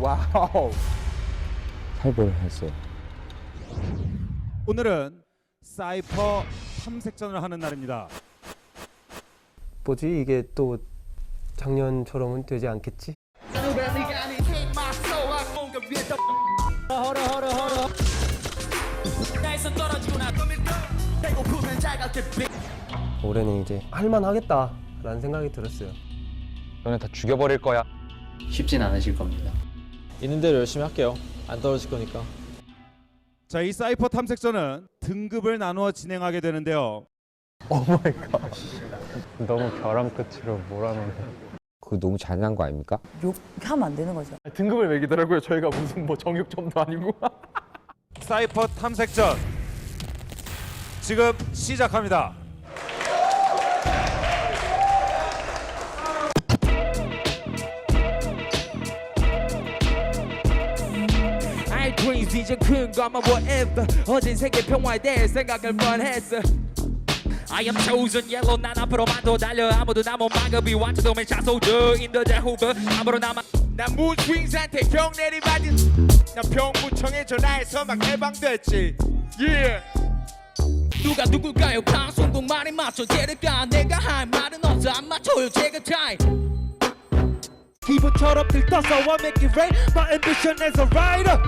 와우. 탈보를 했어요. 오늘은 사이퍼 탐색전을 하는 날입니다. 뭐지 이게 또 작년처럼은 되지 않겠지? 올해는 이제 할만하겠다라는 생각이 들었어요. 너네 다 죽여버릴 거야. 쉽진 않으실 겁니다. 있는 대로 열심히 할게요. 안 떨어질 거니까. 자, 이 사이퍼 탐색전은 등급을 나누어 진행하게 되는데요. 너무 벼랑 끝으로 몰아넣는. 그거 너무 잔인한 거 아닙니까? 욕하면 안 되는 거죠. 등급을 매기더라고요. 저희가 무슨 뭐 정육점도 아니고. 사이퍼 탐색전 지금 시작합니다. I dreams 이제 큰 거면 whatever. 어진 세계 평화에 대해 생각할 뻔했어. I am chosen yellow 난 앞으로만 더 달려. 아무도 나못 막아. Be watch 도면 샤소드 인더자 후보 아무로 남아 난 상태 형 내리받은 난 병무청에 전화해서 막 해방됐지. Yeah. 누가 누굴까요? 방송국 말에 맞춰 제를까? 내가 할 말은 없어. 안 맞춰요 제가 타임 기분처럼 들떠서 I make it rain. My ambition as a rider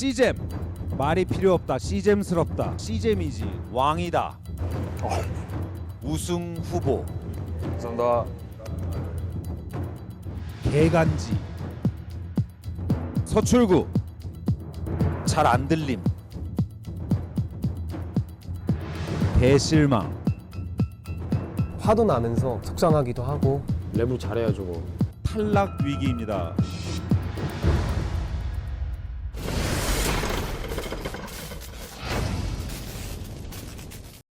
시잼 말이 필요 없다. 시잼스럽다. 시잼이지 왕이다. 우승 후보 감사합니다. 개간지 서출구 잘 안 들림 대실망 화도 나면서 속상하기도 하고 랩을 잘해야 저거. 탈락 위기입니다.